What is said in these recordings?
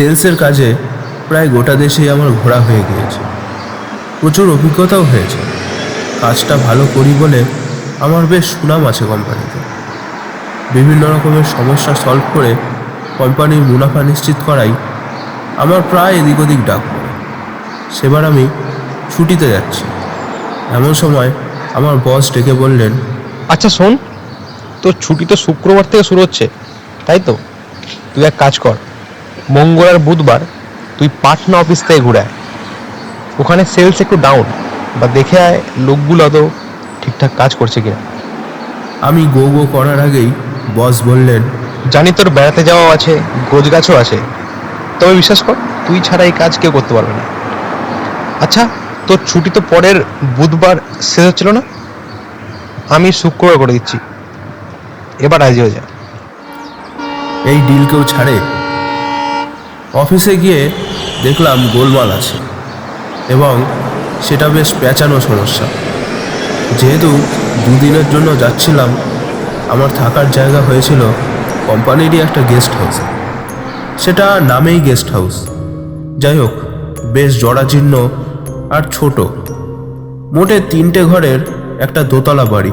সেলসের কাজে প্রায় গোটা দেশেই আমার ঘোরা হয়ে গিয়েছে। প্রচুর অভিজ্ঞতাও হয়েছে। কাজটা ভালো করি বলে আমার বেশ সুনাম আছে কোম্পানিতে। বিভিন্ন রকমের সমস্যা সলভ করে কোম্পানির মুনাফা নিশ্চিত করাই আমার প্রায় এদিক ওদিক ডাক পড়ে। সেবার আমি ছুটিতে যাচ্ছি। এমন সময় আমার বস ডেকে বললেন আচ্ছা শোন, তোর ছুটি তো শুক্রবার থেকে শুরু হচ্ছে, তাই তো? তুই এক কাজ কর মঙ্গল আর বুধবার তুই পাটনা অফিস থেকে ঘুরে আয়। ওখানে সেলস একটু ডাউন বা দেখে আয় লোকগুলো তো ঠিকঠাক কাজ করছে কিনা। আমি গো গো করার আগেই বস বললেন জানি তোর বেড়াতে যাওয়াও আছে গোছ গাছও আছে তবে বিশ্বাস কর তুই ছাড়া এই কাজ কেউ করতে পারবে না। আচ্ছা তোর ছুটি তো পরের বুধবার শেষ হচ্ছিল না? আমি শুক্রবার করে দিচ্ছি। এবার রাজি হয়ে যা। এই ডিল কেউ ছাড়ে? অফিসে গিয়ে দেখলাম গোলমাল আছে এবং সেটা বেশ পেঁচানো সমস্যা। যেহেতু দুদিনের জন্য যাচ্ছিলাম, আমার থাকার জায়গা হয়েছিল কোম্পানিরই একটা গেস্ট হাউসে সেটা নামেই গেস্ট হাউস যাই হোক, বেশ জরাজীর্ণ আর ছোট। মোটে তিনটে ঘরের একটা দোতলা বাড়ি।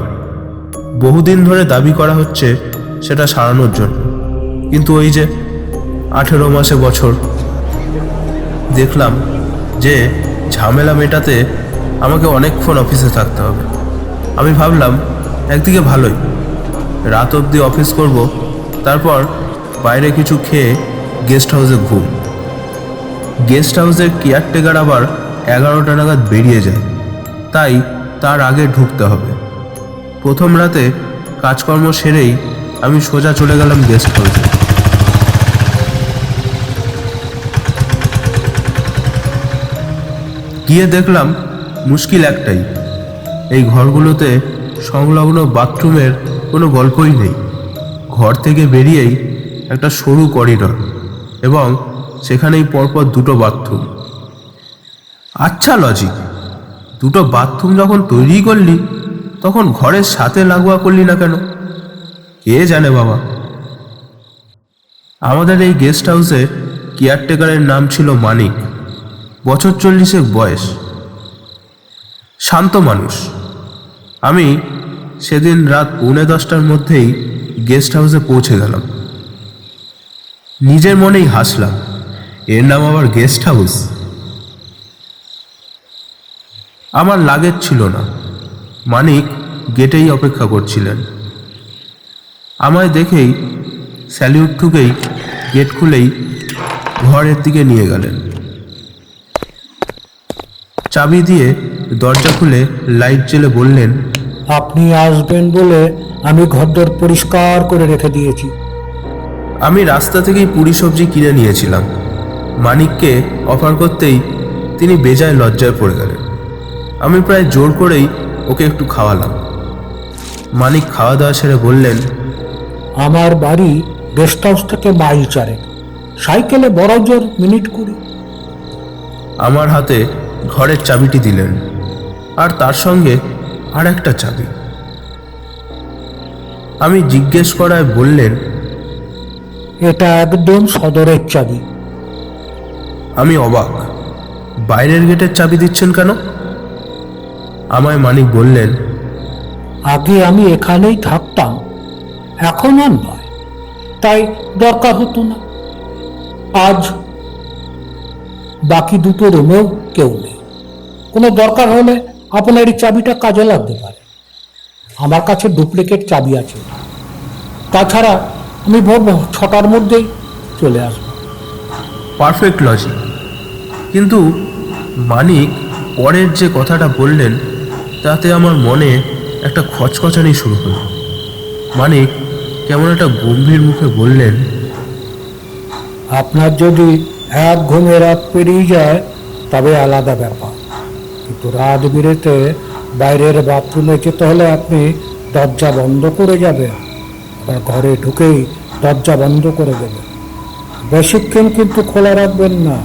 বহুদিন ধরে দাবি করা হচ্ছে সেটা সারানোর জন্য। কিন্তু ওই যে আঠেরো মাসে বছর। দেখলাম যে ঝামেলা মেটাতে আমাকে অনেকক্ষণ অফিসে থাকতে হবে। আমি ভাবলাম, একদিকে ভালোই, রাত অবধি অফিস করব, তারপর বাইরে কিছু খেয়ে গেস্ট হাউসে ঘুম। গেস্ট হাউসের কেয়ারটেকার আবার এগারোটা নাগাদ বেরিয়ে যায়। তাই তার আগে ঢুকতে হবে। প্রথম রাতে কাজকর্ম সেরেই আমি সোজা চলে গেলাম গেস্ট হাউসে গিয়ে দেখলাম মুশকিল একটাই। এই ঘরগুলোতে সংলগ্ন বাথরুমের কোনো গল্পই নেই। ঘর থেকে বেরিয়েই একটা সরু করিডর এবং সেখানেই পরপর দুটো বাথরুম। আচ্ছা লজিক, দুটো বাথরুম যখন তৈরি করলি, তখন ঘরের সাথে লাগোয়া করলি না কেন? কে জানে বাবা? আমাদের এই গেস্ট হাউসে কেয়ারটেকারের নাম ছিল মানিক। বছর চল্লিশেক বয়স। শান্ত মানুষ। আমি সেদিন রাত পৌনে দশটার মধ্যেই গেস্ট হাউসে পৌঁছে গেলাম। নিজের মনেই হাসলাম, এর নাম আবার গেস্ট হাউস আমার লাগেজ ছিল না। মানিক গেটেই অপেক্ষা করছিলেন। আমায় দেখেই স্যালিউট ঠুকেই গেট খুলেই ঘরের দিকে নিয়ে গেলেন। চাবি দিয়ে দরজা খুলে লাইট জেলে বললেন আপনি আসবেন বলে আমি ঘরদোর পরিষ্কার করে রেখে দিয়েছি। আমি রাস্তা থেকেই পুরি সবজি কিনে নিয়েছিলাম। মানিককে অফার করতেই তিনি বেজায় লজ্জায় পড়ে গেলেন। আমি প্রায় জোর করেই ওকে একটু খাওয়ালাম। মানিক খাওয়া দাওয়া সেরে বললেন আমার বাড়ি গেস্ট হাউস থেকে মাইল চারেক। সাইকেলে বড় জোর মিনিট কুড়ি। আমার হাতে ঘরের চাবিটি দিলেন আর তার সঙ্গে আর একটা চাবি। আমি জিজ্ঞেস করায় বললেন এটা একদম সদরের চাবি। আমি অবাক বাইরের গেটের চাবি দিচ্ছেন কেন? আমায় মানিক বললেন আগে আমি এখানেই থাকতাম এখন আর নয় তাই দরকার হতো না। আজ বাকি দুটো রুমেও কেউ নেই। কোনো দরকার হলে আপনার এই চাবিটা কাজে লাগতে পারে। আমার কাছে ডুপ্লিকেট চাবি আছে। তাছাড়া আমি ভোর ছটার মধ্যেই চলে আসব। Perfect logic. কিন্তু মানিক পরের যে কথাটা বললেন তাতে আমার মনে একটা খচখচানি শুরু হলো। মানিক কেমন একটা গম্ভীর মুখে বললেন আপনার যদি এক ঘুমে রাত পেরিয়ে যায় তবে আলাদা ব্যাপার। কিন্তু রাত বিরেতে বাইরের বাথরুমে যেতে হলে আপনি দরজা বন্ধ করে যাবেন। আবার ঘরে ঢুকেই দরজা বন্ধ করে দেবেন। বেশিক্ষণ কিন্তু খোলা রাখবেন না।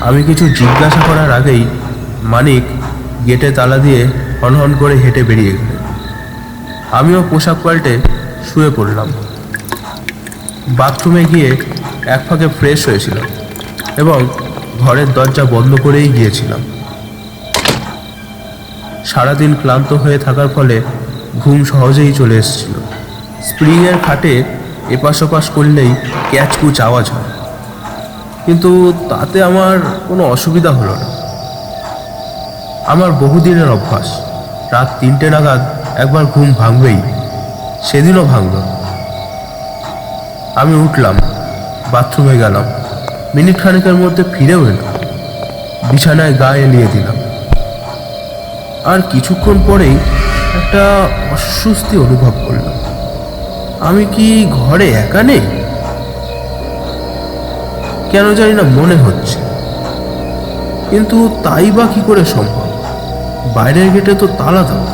আমি কিছু জিজ্ঞাসা করার আগেই মানিক গেটে তালা দিয়ে হনহন করে হেঁটে বেরিয়ে গেলেন। আমিও পোশাক পাল্টে শুয়ে পড়লাম। বাথরুমে গিয়ে এক ফাঁকে ফ্রেশ হয়েছিল এবং ঘরের দরজা বন্ধ করেই গিয়েছিলাম। সারাদিন ক্লান্ত হয়ে থাকার ফলে ঘুম সহজেই চলে এসেছিল। স্প্রিংয়ের খাটে এপাশ ওপাশ করলেই ক্যাচকুচ আওয়াজ হয়। কিন্তু তাতে আমার কোনো অসুবিধা হলো না। আমার বহুদিনের অভ্যাস, রাত তিনটে নাগাদ একবার ঘুম ভাঙবেই, সেদিনও ভাঙল আমি উঠলাম, বাথরুমে গেলাম। মিনিট খানেকের মধ্যে ফিরেও এলাম। বিছানায় গা এলিয়ে দিলাম। আর কিছুক্ষণ পরেই একটা অস্বস্তি অনুভব করলাম। আমি কি ঘরে একা নেই? কেন জানি না মনে হচ্ছে। কিন্তু তাই বা কি করে সম্ভব? বাইরের গেটে তো তালা দেওয়া।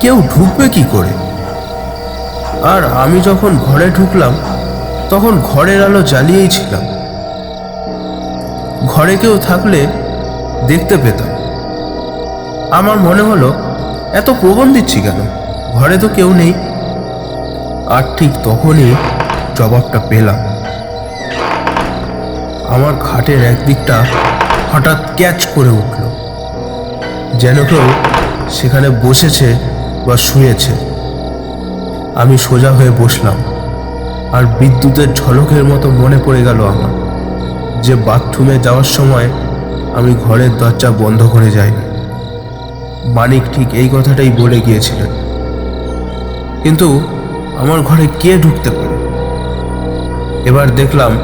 কেউ ঢুকবে কি করে? আর আমি যখন ঘরে ঢুকলাম তখন ঘরের আলো জ্বালিয়েই ছিলাম ঘরে কেউ থাকলে দেখতে পেতাম। আমার মনে হলো, এত প্রবণ দিচ্ছি কেন? ঘরে তো কেউ নেই। আর ঠিক তখনই জবাবটা পেলাম। আমার খাটের একদিকটা হঠাৎ ক্যাচ করে উঠল। যেন কেউ সেখানে বসেছে বা শুয়েছে। আমি সোজা হয়ে বসলাম। আর বিদ্যুতের ঝলকের মতো মনে পড়ে গেল আমার। যে বাথরুমে যাওয়ার সময় আমি ঘরের দরজা বন্ধ করে যাই। মানিক ঠিক এই কথাটাই বলে গিয়েছিলেন। কিন্তু আমার ঘরে কে ঢুকতে পারে? এবার দেখলাম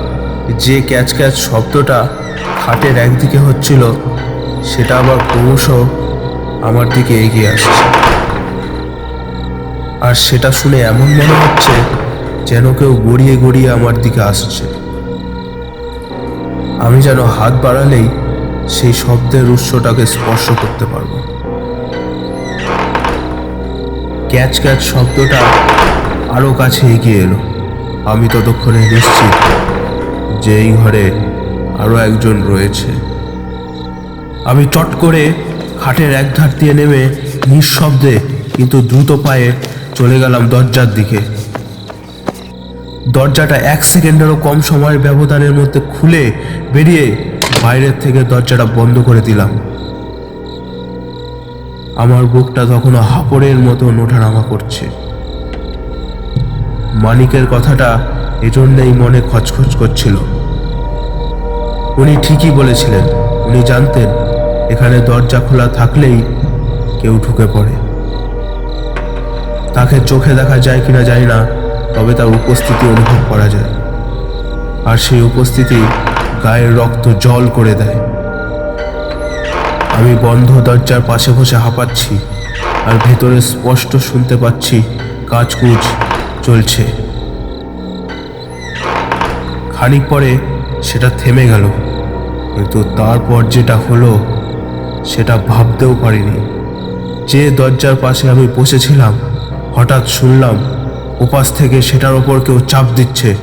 যে ক্যাচ ক্যাচ শব্দটা খাটের একদিকে হচ্ছিল, সেটা আবার ক্রমশ আমার দিকে এগিয়ে আসছে। আর সেটা শুনে এমন মনে হচ্ছে যেন কেউ গড়িয়ে গড়িয়ে আমার দিকে আসছে। আমি যেন হাত বাড়ালেই সেই শব্দের উৎসটাকে স্পর্শ করতে পারব। ক্যাচ ক্যাচ শব্দটা আরও কাছে এগিয়ে এলো। আমি ততক্ষণে নিশ্চিত যে এই ঘরে আরও একজন রয়েছে। আমি চট করে খাটের এক ধার দিয়ে নেমে নিঃশব্দে কিন্তু দ্রুত পায়ে চলে গেলাম দরজার দিকে। দরজাটা এক সেকেন্ডেরও কম সময়ের ব্যবধানের মধ্যে খুলে বেরিয়ে বাইরের থেকে দরজাটা বন্ধ করে দিলাম। আমার বুকটা তখনও হাপড়ের মতো ওঠানামা করছে। মানিকের কথাটা এজন্যই মনে খচখচ করছিল। উনি ঠিকই বলেছিলেন, উনি জানতেন এখানে দরজা খোলা থাকলেই কেউ ঢুকে পড়ে। তাকে চোখে দেখা যায় কিনা জানি না তবে তার উপস্থিতি অনুভব করা যায়। আর সেই উপস্থিতি গায়ের রক্ত জল করে দেয়। আমি বন্ধ দরজার পাশে বসে হাঁপাচ্ছি আর ভেতরে স্পষ্ট শুনতে পাচ্ছি কাজকুজ চলছে। খানিক পরে সেটা থেমে গেল, কিন্তু তারপর যেটা হলো সেটা ভাবতেও পারিনি। যে দরজার পাশে আমি বসেছিলাম, হঠাৎ শুনলাম উপাস থেকে সেটার ওপর কেউ চাপ দিচ্ছে,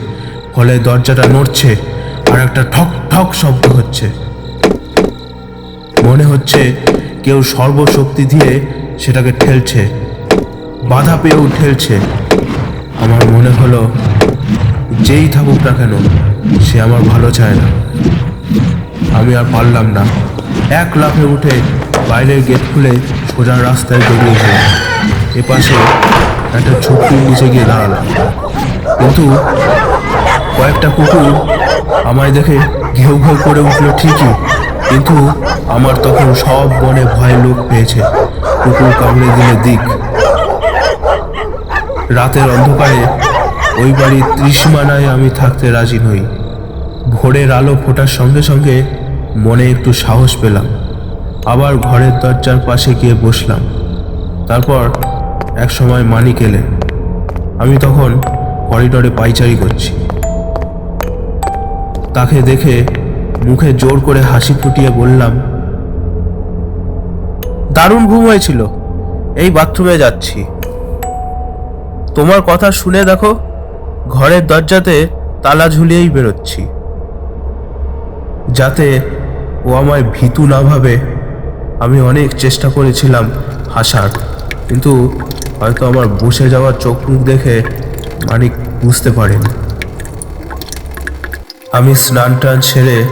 ফলে দরজাটা নড়ছে আর একটা ঠক ঠক শব্দ হচ্ছে। মনে হচ্ছে কেউ সর্বশক্তি দিয়ে সেটাকে ঠেলছে, বাধা পেয়েও ঠেলছে। আমার মনে হলো, যেই থাকুক না কেন, সে আমার ভালো চায় না। আমি আর পারলাম না। এক লাফে উঠে বাইরের গেট খুলে সোজা রাস্তায় বেরিয়ে গেলাম। এপাশে একটা ঝুঁকির নিচে গিয়ে দাঁড়ালাম কিন্তু কয়েকটা কুকুর আমায় দেখে ঘেউ ঘেউ করে উঠল ঠিকই, কিন্তু আমার তখন সব মনে ভয় লোক পেয়েছে। কুকুর কামড়ে দিলে দিক। রাতের অন্ধকারে ওই বাড়ির ত্রিসীমানায় আমি থাকতে রাজি নই। ভোরের আলো ফোটার সঙ্গে সঙ্গে মনে একটু সাহস পেলাম। আবার ঘরের দরজার পাশে গিয়ে বসলাম। তারপর এক সময় মানিক এলেন আমি তখন করিডোরে পাইচারি করছি। তাকে দেখে মুখে জোর করে হাসি ফুটিয়ে বললাম, দারুণ ঘুম হয়েছিল, এই বাথরুমে যাচ্ছি। তোমার কথা শুনে দেখো, ঘরের দরজাতে তালা ঝুলিয়েই বেরোচ্ছি। যাতে ও আমায় ভীতু না ভাবে, আমি অনেক চেষ্টা করেছিলাম হাসার, কিন্তু হয়তো আমার বসে যাওয়ার চোখ মুখ দেখে মানিক বুঝতে পারেনি। আমি স্নান টান সেরে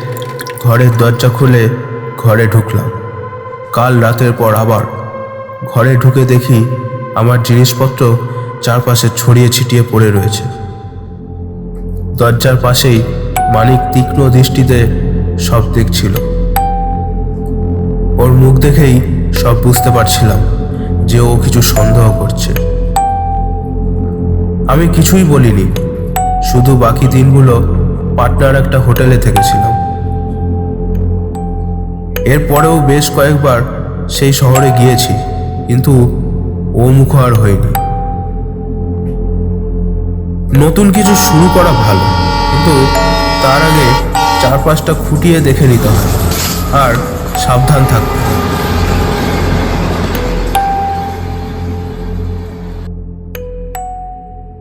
ঘরের দরজা খুলে ঘরে ঢুকলাম। কাল রাতের পর আবার ঘরে ঢুকে দেখি আমার জিনিসপত্র চারপাশে ছড়িয়ে ছিটিয়ে পড়ে রয়েছে। দরজার পাশেই মানিক তীক্ষ্ণ দৃষ্টিতে সব দেখছিল। ওর মুখ দেখেই সব বুঝতে পারছিলাম। যে ও কিছু সন্দেহ করছে। আমি কিছুই বলিনি, শুধু বাকি দিনগুলো পাটনার একটা হোটেলে থেকেছিলাম। এরপরেও বেশ কয়েকবার সেই শহরে গিয়েছি, কিন্তু ও মুখ আর হয়নি। নতুন কিছু শুরু করা ভালো, কিন্তু তার আগে চারপাশটা খুঁটিয়ে দেখে নিতে হয়, আর সাবধান থাকতে হয়।